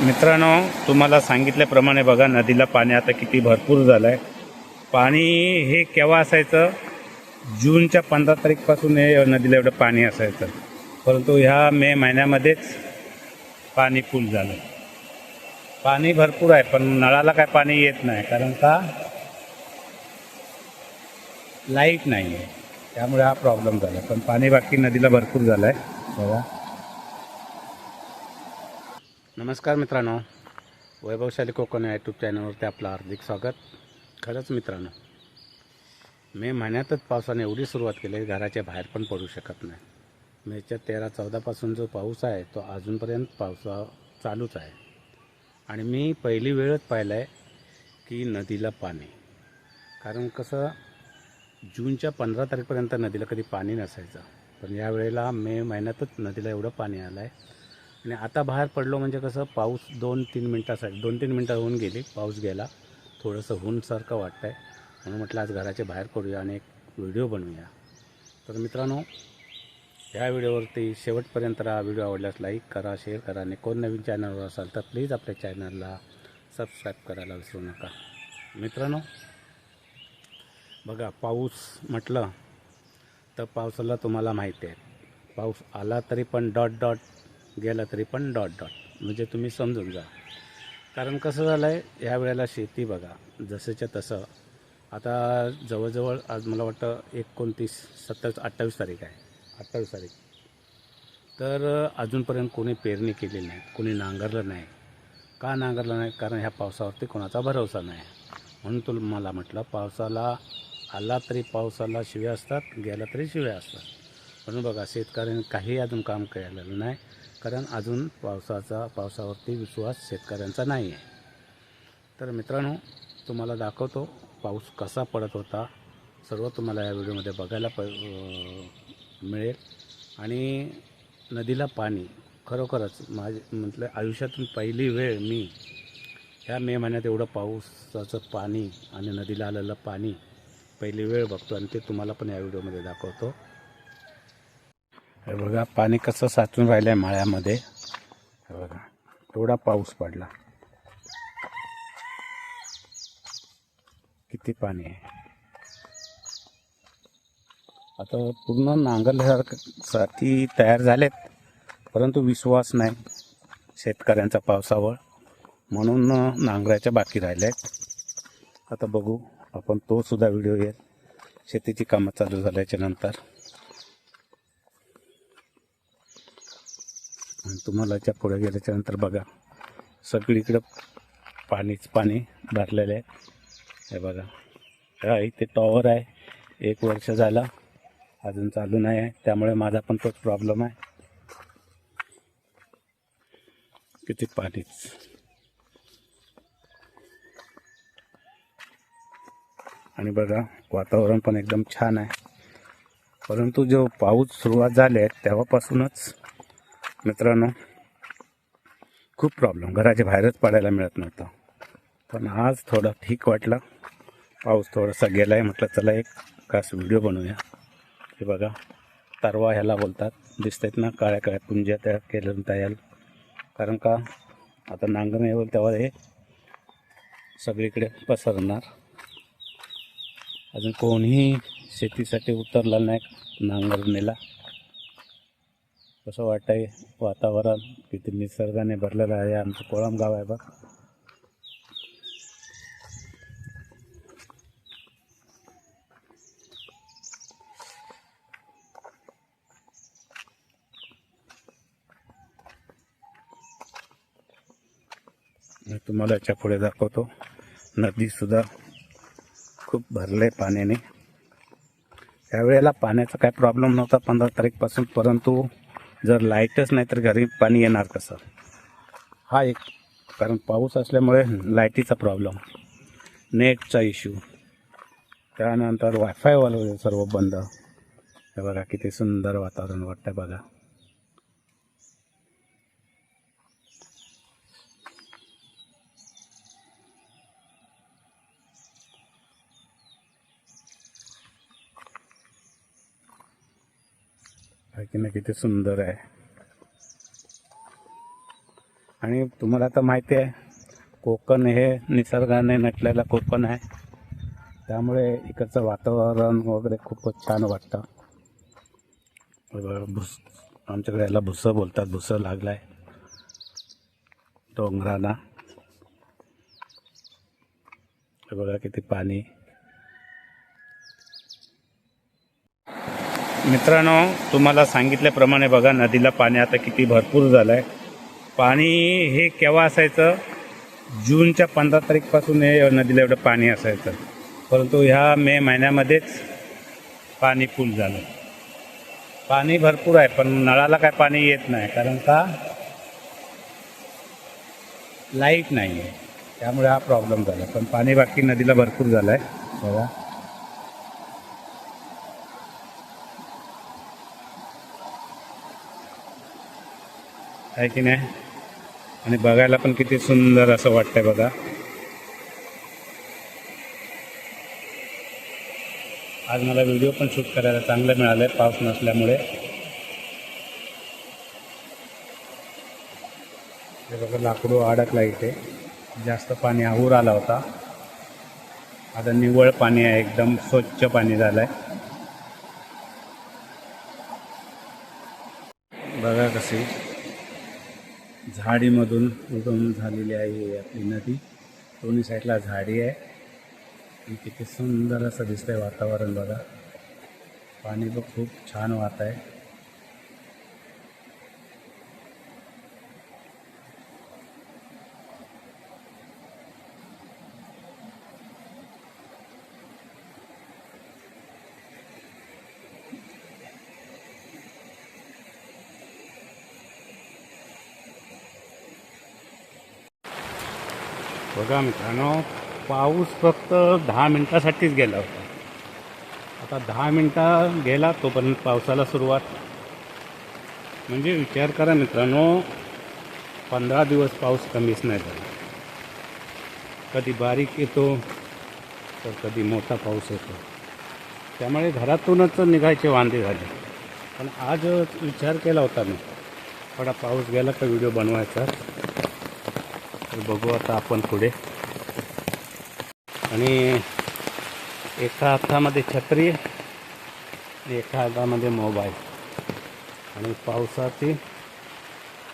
मित्रांनो तुम्हाला सांगितल्याप्रमाणे बघा नदीला पाणी आता किती भरपूर झालं आहे पाणी हे केव्हा असायचं? जूनच्या पंधरा तारीखपासून हे नदीला एवढं पाणी असायचं. परंतु ह्या मे महिन्यामध्येच पाणी फुल झालं. पाणी भरपूर आहे पण नळाला काय पाणी येत नाही कारण का? लाइट नाही आहे त्यामुळे हा प्रॉब्लेम झाला. पण पाणी बाकी नदीला भरपूर झालं आहे बघा. नमस्कार मित्रांनो. वैभवशाली कोकण या यूट्यूब चॅनलवरती आपलं हार्दिक स्वागत. खरंच मित्रांनो मे महिन्यातच पावसाने एवढी सुरुवात केली आहे, घराच्या बाहेर पण पडू शकत नाही. मेच्या तेरा चौदापासून जो पाऊस आहे तो अजूनपर्यंत पावसा चालूच आहे. आणि मी पहिली वेळच पाहिलं आहे की नदीला पाणी. कारण कसं जूनच्या पंधरा तारखेपर्यंत नदीला कधी पाणी नसायचं. पण यावेळेला मे महिन्यातच नदीला एवढं पाणी आलं आहे आणि आता बाहेर पडलो म्हणजे कसं पाऊस दोन तीन मिनटासाठी दोन तीन मिनटं होऊन गेली. पाऊस गेला. थोडंसं होऊनसारखं वाटतं आहे म्हणून म्हटलं आज घराच्या बाहेर पडूया आणि एक व्हिडिओ बनवूया. तर मित्रांनो या व्हिडिओवरती शेवटपर्यंत हा व्हिडिओ आवडल्यास लाईक करा शेअर करा. आणि कोण नवीन चॅनलवर असाल तर प्लीज आपल्या चॅनलला सबस्क्राईब करायला विसरू नका. मित्रांनो बघा पाऊस म्हटलं तर पावसाला तुम्हाला माहिती आहे. पाऊस आला तरी पण डॉट डॉट गेला तरी पण डॉट डॉट. म्हणजे तुम्ही समजून जा. कारण कसं झालं आहे ह्या वेळेला शेती बघा जसंच्या तसं. आता जवळजवळ आज मला वाटतं एकोणतीस सत्तावीस अठ्ठावीस तारीख आहे. अठ्ठावीस तारीख. तर अजूनपर्यंत कोणी पेरणी केलेली नाही कोणी नांगरलं नाही. का नांगरलं नाही? कारण ह्या पावसावरती कोणाचा भरोसा नाही. म्हणून तुला मला म्हटलं पावसाला आला तरी पावसाला शिव्या असतात गेला तरी शिव्या असतात. म्हणून बघा शेतकऱ्यांनी काही अजून काम केलेलं नाही. कारण अजून पावसाचा पावसावरती विश्वास शेतकऱ्यांचा नाही आहे तर मित्रांनो तुम्हाला दाखवतो पाऊस कसा पडत होता. सर्व तुम्हाला या व्हिडिओमध्ये बघायला प मिळेल. आणि नदीला पाणी खरोखरच माझे म्हटलं आयुष्यातून पहिली वेळ मी ह्या मे महिन्यात एवढं पाऊसाचं पाणी आणि नदीला आलेलं पाणी पहिली वेळ बघतो आणि ते तुम्हाला पण या व्हिडिओमध्ये दाखवतो. हे बघा पाणी कसं साचून राहिलं आहे माळ्यामध्ये. हे बघा एवढा पाऊस पडला. किती पाणी आहे. आता पूर्ण नांगरल्यासारखं साठी तयार झालेत परंतु विश्वास नाही शेतकऱ्यांचा पावसावर. म्हणून नांगराच्या बाकी राहिल्या आहेत आता बघू आपण तो सुद्धा व्हिडिओ येईल. शेतीची कामं चालू झाल्याच्यानंतर. तुम्हाला त्या पुढे गेल्याच्यानंतर बघा. सगळीकडं पाणीच पाणी भरलेलं आहे. हे बघा. हा इथे टॉवर आहे. एक वर्ष झालं. अजून चालू नाही आहे. त्यामुळे माझा पण तोच प्रॉब्लेम आहे. किती पाणीच. आणि बघा वातावरण पण एकदम छान आहे. परंतु जो पाऊस सुरुवात झाले तेव्हापासूनच मित्रांनो खूप प्रॉब्लेम घराच्या बाहेरच पडायला मिळत नव्हतं. पण आज थोडं ठीक वाटलं. पाऊस थोडासा गेला आहे म्हटलं चला एक खास व्हिडिओ बनवूया. हे बघा तरवा ह्याला बोलतात. दिसत आहेत ना काळ्या काळ्या पुंज्या त्या केल्या तयार. कारण का आता नांगरण येईल तेव्हा हे सगळीकडे पसरणार. अजून कोणीही शेतीसाठी उतरला नाही नांगरणीला. कसं वाटतंय वातावरण? किती निसर्गाने भरलेलं आहे. आमचं कोळम गाव आहे बघ. मी तुम्हाला याच्यापुढे दाखवतो. नदीसुद्धा खूप भरले पाण्याने. त्यावेळेला पाण्याचा काय प्रॉब्लेम नव्हता पंधरा तारीखपासून परंतु जर लाईटच नाही तर घरी पाणी येणार कसं? हा एक कारण पाऊस असल्यामुळे लाईटीचा प्रॉब्लेम. नेटचा इश्यू. त्यानंतर वायफायवालं सर्व बंद. हे बघा किती सुंदर वातावरण वाटतं बघा. आहे की नाही किती सुंदर आहे. आणि तुम्हाला आता माहिती आहे कोकण हे निसर्गाने नटलेलं कोकण आहे. त्यामुळे इकडचं वातावरण वगैरे खूपच छान वाटतं. भुस आमच्याकडे याला भुसं बोलतात भुसं लागलं आहे डोंगराला बघा किती पाणी. मित्रांनो तुम्हाला सांगितल्याप्रमाणे बघा नदीला पाणी आता किती भरपूर झालं आहे पाणी हे केव्हा असायचं? जूनच्या पंधरा तारीखपासून हे नदीला एवढं पाणी असायचं. परंतु ह्या मे महिन्यामध्येच पाणी फुल झालं. पाणी भरपूर आहे पण नळाला काय पाणी येत नाही कारण का? लाइट नाही आहे त्यामुळे हा प्रॉब्लेम झाला. पण पाणी बाकी नदीला भरपूर झालं आहे बघा. आहे की नाही? आणि बघायला पण किती सुंदर असं वाटतंय बघा. आज मला व्हिडिओ पण शूट करायला चांगलं मिळालं आहे पाऊस नसल्यामुळे. हे बघा लाकडू अडकला इथे. जास्त पाणी आहूर आला होता. आता निव्वळ पाणी आहे एकदम स्वच्छ पाणी झालं आहे बघा कशी झाडीमधून उगम झालेली आहे आपली नदी. दोन्ही साईडला झाडी आहे. आणि किती सुंदर असं दिसतंय वातावरण बघा. पाणी पण खूप छान वाहत आहे. बघा मित्रांनो पाऊस फक्त दहा मिनटासाठीच गेला होता. आता दहा मिनटं गेला तोपर्यंत पावसाला सुरुवात. म्हणजे विचार करा मित्रांनो पंधरा दिवस पाऊस कमीच नाही झाला. कधी बारीक येतो तर कधी मोठा पाऊस येतो. त्यामुळे घरातूनच निघायचे वांदे झाले. पण आज विचार केला होता मी थोडा पाऊस गेला का व्हिडिओ बनवायचा? तर बघू आता आपण पुढे. आणि एका हातामध्ये छत्री आणि एका हातामध्ये मोबाईल. आणि पावसाची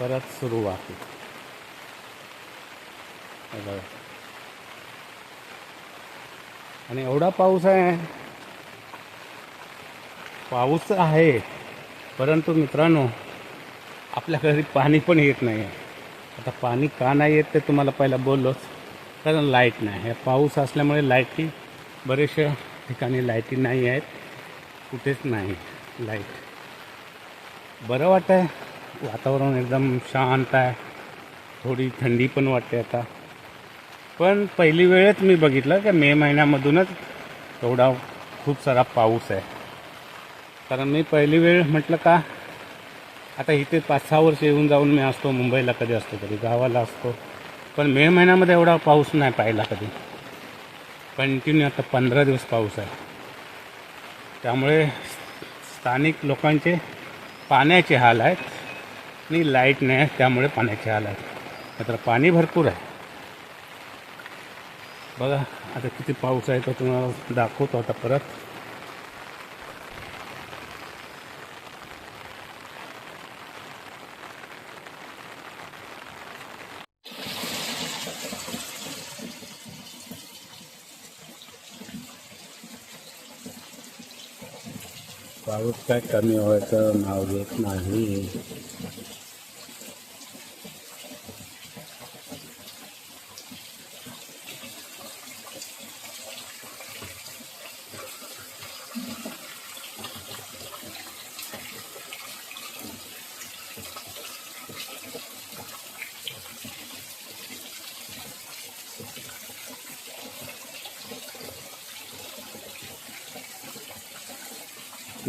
परत सुरुवात. आणि एवढा पाऊस आहे. पाऊस आहे परंतु मित्रांनो आपल्या घरी पाणी पण येत नाही आहे आता पाणी का नाही येत ते तुम्हाला पहिला बोललोच कारण लाइट नाही. पाऊस असल्यामुळे लाईटी बरेचशा ठिकाणी लाईटी नाही आहेत. कुठेच नाही लाइट बरं वाटतं आहे वातावरण एकदम शांत आहे. थोडी थंडी पण वाटते आता. पण पहिली वेळच मी बघितलं की मे महिन्यामधूनच एवढा खूप सारा पाऊस आहे. कारण मी पहिली वेळ म्हटलं का आता इथे पाच सहा वर्ष येऊन जाऊन मी असतो मुंबईला कधी असतो कधी गावाला असतो. पण मे महिन्यामध्ये एवढा पाऊस नाही पाहिला कधी. कंटिन्यू आता पंधरा दिवस पाऊस आहे. त्यामुळे स्थानिक लोकांचे पाण्याचे हाल आहेत आणि लाइट नाही आहे त्यामुळे पाण्याचे हाल आहेत. मात्र पाणी भरपूर आहे. बघा आता किती पाऊस आहे तो तुम्हाला दाखवतो आता परत. काय कमी व्हायचं नाव घेत नाही.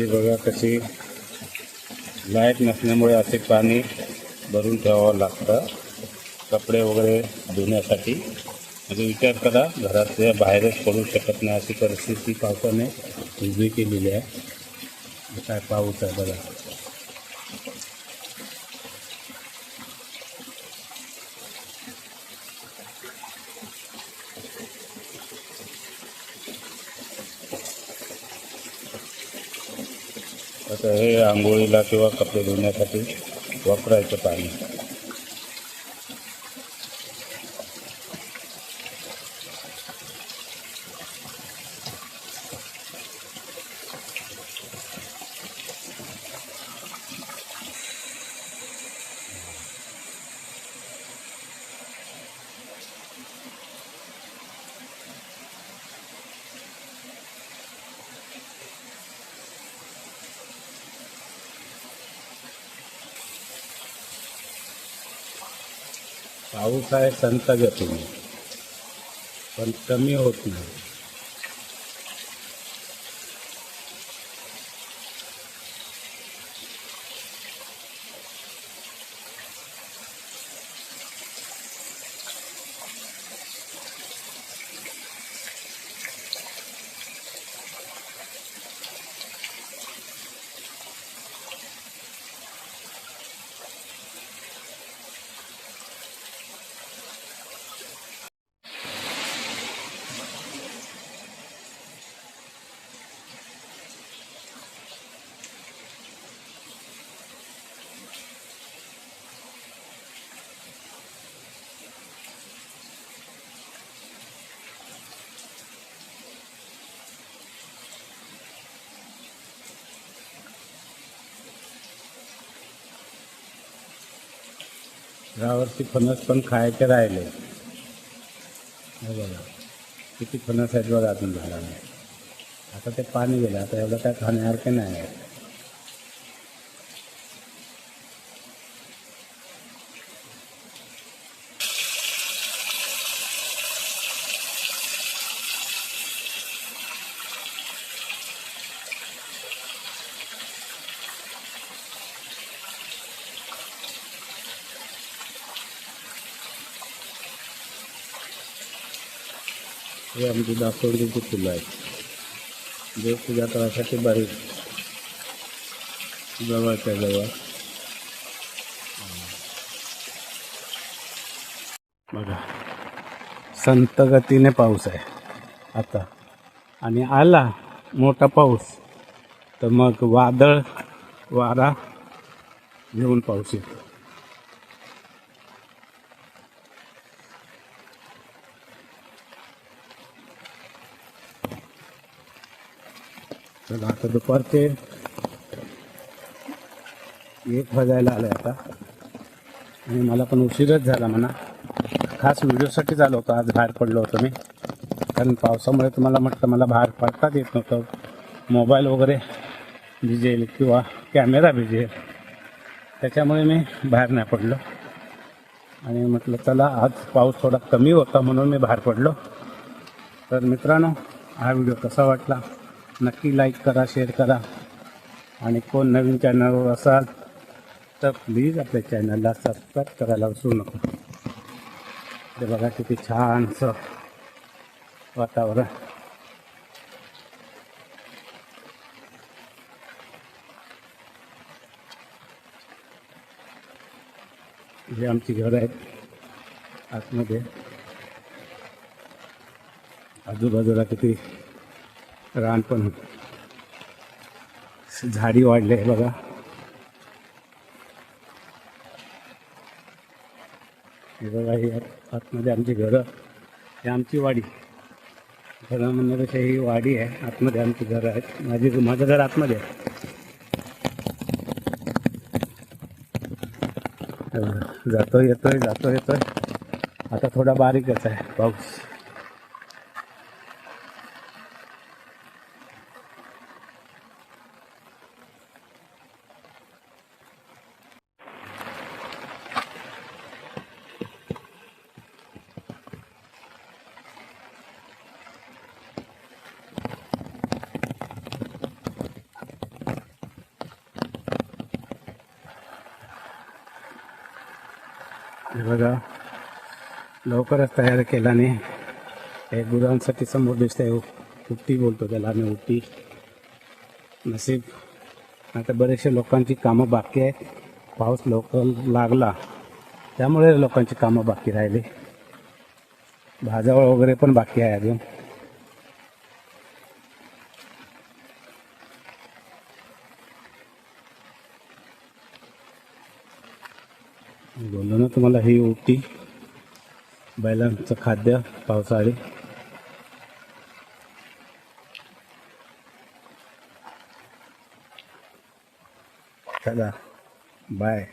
बघा कशी लाइट नसल्यामुळे असे पाणी भरून ठेवावं लागतं. कपडे वगैरे धुण्यासाठी. म्हणजे विचार करा घरातल्या बाहेरच पडू शकत नाही अशी परिस्थिती पावसाने उभी केलेली आहे. काय पाऊस आहे बघा. आता हे आंघोळीला किंवा कपडे धुण्यासाठी वापरायचं पाणी. पाऊस आहे संत गतीने पण कमी होत नाही. यावर्षी फणस पण खायचे राहिले. बघा किती फणस आहेत बघा अजून झाला नाही आता ते पाणी गेलं आता एवढं काय खाण्यासारखे नाही हे आमची दासवडीची फुलं आहेत जे पूजा करायसाठी बारीक जवळच्या जवळ. बघा संत गतीने पाऊस आहे आता. आणि आला मोठा पाऊस तर मग वादळ वारा घेऊन पाऊस येतो. चला आता दुपारचे एक वाजायला आलं आता. आणि मला पण उशीरच झाला म्हणा. खास व्हिडिओसाठीच आलो होतो आज बाहेर पडलो होतो मी. कारण पावसामुळे तुम्हाला म्हटलं मला बाहेर पडताच येत नव्हतं. मोबाईल वगैरे भिजेल किंवा कॅमेरा भिजेल त्याच्यामुळे मी बाहेर नाही पडलो. आणि म्हटलं चला आज पाऊस थोडा कमी होता म्हणून मी बाहेर पडलो. तर मित्रांनो हा व्हिडिओ कसा वाटला? नक्की लाईक करा शेअर करा. आणि कोण नवीन चॅनलवर असाल तर प्लीज आपल्या चॅनलला सबस्क्राईब करायला विसरू नका. ते बघा किती छानसं वातावरण. हे आमची घरं आहेत आतमध्ये. आजूबाजूला किती रान पण झाडी वाढले बघा. हे बघा हे आतमध्ये आमची घरं. हे आमची वाडी. घरं म्हणण्यापेक्षा ही वाडी आहे. आतमध्ये आमची घरं आहेत. माझी माझं घर आतमध्ये आहे. जातो येतोय जातो येतोय. आता थोडा बारीकच आहे पाऊस. बघा लवकरच तयार केल्याने हे गुरांसाठी समोर दिसतंय. उट्टी बोलतो त्याला आम्ही उट्टी. नसीब आता बरेचशे लोकांची कामं बाकी आहेत. पाऊस लवकर लागला त्यामुळे लोकांची कामं बाकी राहिली. भाजावळ वगैरे पण बाकी आहे अजून. बोललो तुम्हाला ही ओटी बैलांचं खाद्य पावसाळी. चला बाय